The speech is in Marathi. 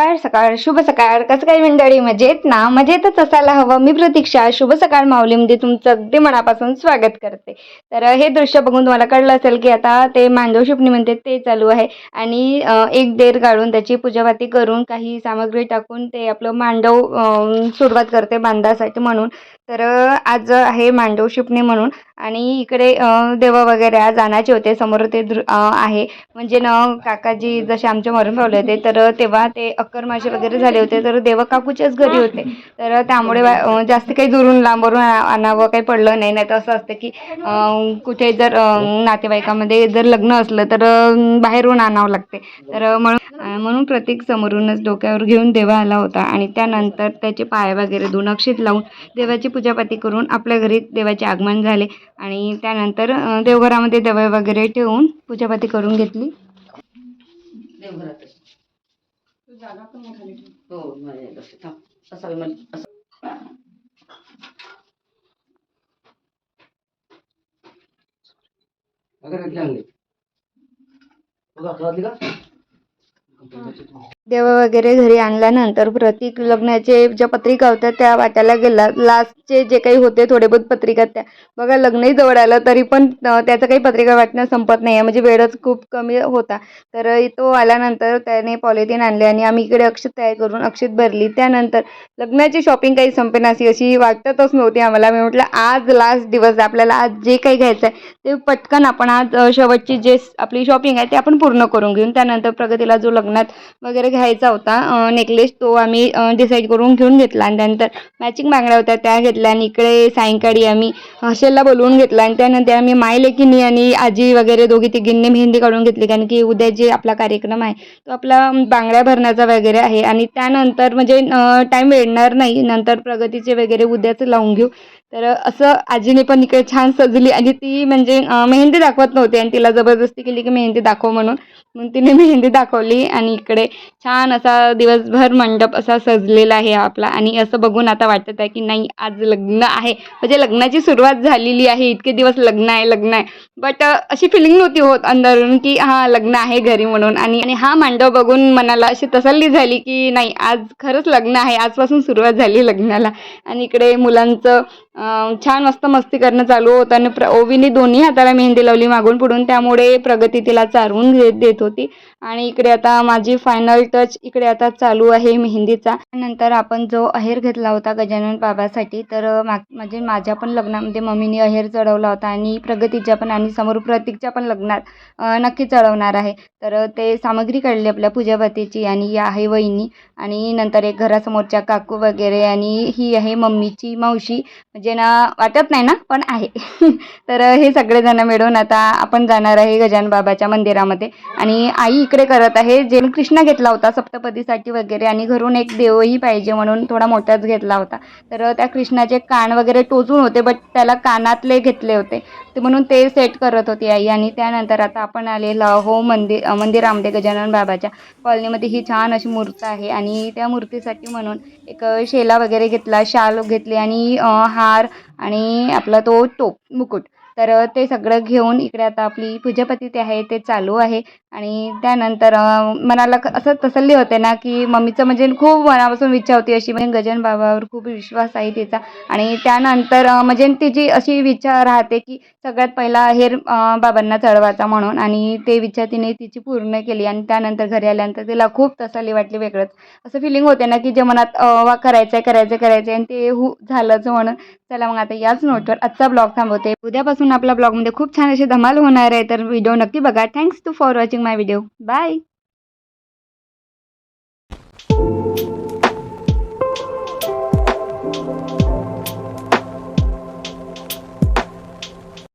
सकाळ सकाळ शुभ सकाळ कसं काही मंडळी मजेत ना? मजेतच असायला हवं. मी प्रतीक्षा शुभ सकाळ माऊलीमध्ये म्हणजे तुमचं अगदी मनापासून स्वागत करते. तर हे दृश्य बघून तुम्हाला कळलं असेल की आता ते मांडव शिपणी म्हणते ते चालू आहे. आणि एक देर काढून त्याची पूजापाती करून काही सामग्री टाकून ते आपलं मांडव सुरुवात करते बांधासाठी म्हणून. तर आज आहे मांडव शिपणे म्हणून आणि इकडे देव वगैरे आज आणायचे होते. समोर ते दृ आहे. म्हणजे ना काकाजी जसे आमच्या मरून पावले होते तर तेव्हा ते अक्कर मासे वगैरे झाले होते. तर देव काकूच्याच घरी होते. तर त्यामुळे जास्त काही दुरून लांबवरून आणावं काही पडलं नाही. नाही तर असं असतं की कुठे जर नातेवाईकामध्ये जर लग्न असलं तर बाहेरून आणावं लागते. तर म्हणून म्हणून प्रत्येक समोरूनच डोक्यावर घेऊन देवा आला होता. आणि त्यानंतर त्याचे पाय वगैरे दोन अक्षित लावून देवाची पूजापाती करून आपल्या घरी देवाचे आगमन झाले. आणि त्यानंतर देवघरामध्ये देवा वगैरे ठेवून पूजापाती करून घेतली. देवघरातच. हो माझ्या देव वगैरे घरी आणल्यानंतर प्रतीक लग्नाचे ज्या पत्रिका होत्या त्या वाटायला गेला लास्टचे जे काही होते थोडे बहुत पत्रिका त्या. बघा लग्नही जवळ आलं तरी पण त्याचं काही पत्रिका वाटणं संपत नाही आहे म्हणजे वेळच खूप कमी होता. तर तो आल्यानंतर त्याने पॉलिथिन आणले आणि आम्ही इकडे अक्षत तयार करून अक्षत भरली. त्यानंतर लग्नाची शॉपिंग काही संपेनाशी अशी वाटतच नव्हती आम्हाला. मी म्हटलं आज लास्ट दिवस आपल्याला आज जे काही घ्यायचं आहे ते पटकन आपण आज शेवटची जे आपली शॉपिंग आहे ते आपण पूर्ण करून घेऊन त्यानंतर प्रगतीला जो लग्नात वगैरे घ्यायचा होता. नेकलेस तो आम्ही डिसाईड करून घेऊन घेतला. आणि त्यानंतर मॅचिंग बांगड्या होत्या त्या घेतल्या. आणि इकडे सायंकाळी आम्ही हॉस्टेलला बोलवून घेतला. आणि त्यानंतर आम्ही माय लेकीनी आणि आजी वगैरे दोघी तिघींनी मेहंदी काढून घेतली. कारण की उद्या जे आपला कार्यक्रम आहे तो आपला बांगड्या भरण्याचा वगैरे आहे. आणि त्यानंतर म्हणजे टाईम मिळणार नाही. नंतर प्रगतीचे वगैरे उद्याच लावून घेऊ. तर असं आजीने पण इकडे छान सजली आणि ती म्हणजे मेहंदी दाखवत नव्हती आणि तिला जबरदस्ती केली की मेहंदी दाखव म्हणून. म्हणून तिने मेहंदी दाखवली आणि इकडे छान असा दिवसभर मंडप असा सजलेला आहे आपला. आणि असं बघून आता वाटत आहे की नाही आज लग्न आहे. म्हणजे लग्नाची सुरुवात झालेली आहे. इतके दिवस लग्न आहे लग्न आहे. बट अशी फिलिंग नव्हती होत अंदरून की हां लग्न आहे घरी म्हणून. आणि आणि हा मांडव बघून मनाला अशी तसल्ली झाली की नाही आज खरंच लग्न आहे. आजपासून सुरुवात झाली लग्नाला. आणि इकडे मुलांचं छान मस्त मस्ती करणं चालू होतं आणि प्र ओवीने दोन्ही हाताला मेहंदी लावली मागून पुढून. त्यामुळे प्रगती तिला चारवून घेत देत होती. आणि इकडे आता माझी फायनल टच इकडे आता चालू आहे मेहंदीचा. नंतर आपण जो अहेर घेतला होता गजानन बाबासाठी तर मा म्हणजे माझ्या पण लग्नामध्ये मम्मीने अहेर चढवला होता आणि प्रगतीच्या पण आणि समोर प्रतीकच्या पण लग्नात नक्की चढवणार आहे. तर ते सामग्री काढली आपल्या पूजापतीची आणि आहे वहिनी. आणि नंतर एक घरासमोरच्या काकू वगैरे आणि ही आहे मम्मीची मावशी. म्हणजे ना वाटत नाही ना पण आहे. तर हे सगळेजण मिळून आता आपण जाणार आहे गजान बाबाच्या मंदिरामध्ये. आणि आई इकडे करत आहे जे कृष्णा घेतला होता सप्तपदीसाठी वगैरे आणि घरून एक देवही पाहिजे म्हणून थोडा मोठाच घेतला होता. तर त्या कृष्णाचे कान वगैरे टोचून होते बट त्याला कानातले घेतले होते. ते म्हणून ते सेट करत होती आई. आणि त्यानंतर आता आपण आलेलो हो मंदिर मंदिर आमदे गजानन बाबाच्या कॉलनीमध्ये. ही छान अशी मूर्त आहे. आणि त्या मूर्तीसाठी म्हणून एक शेला वगैरे घेतला शाल घेतली आणि हार आणि आपला तो टोप मुकुट. तर ते सगळं घेऊन इकडे आता आपली पूजापती ते आहे ते चालू आहे. आणि त्यानंतर मनाला क- असं तसल्ली होते ना की मम्मीचं म्हणजे खूप मनापासून इच्छा होती अशी. म्हणजे गजानन बाबावर खूप विश्वास आहे तिचा. आणि त्यानंतर म्हणजे तिची अशी इच्छा राहते की सगळ्यात पहिला अहेर बाबांना चढवायचा म्हणून आणि ते इच्छा तिने तिची पूर्ण केली आणि त्यानंतर घरी आल्यानंतर तिला खूप तसल्ली वाटली वेगळंच. असं फिलिंग होते ना की जे मनात वा करायचं आहे करायचं करायचं आहे आणि ते हु झालंच म्हणून चला मग आता याच नोटवर आजचा ब्लॉग थांबवते. उद्यापासून आपल्या ब्लॉगमध्ये खूप छान असे धमाल होणार आहे तर व्हिडिओ नक्की बघा. Thanks to for watching my video bye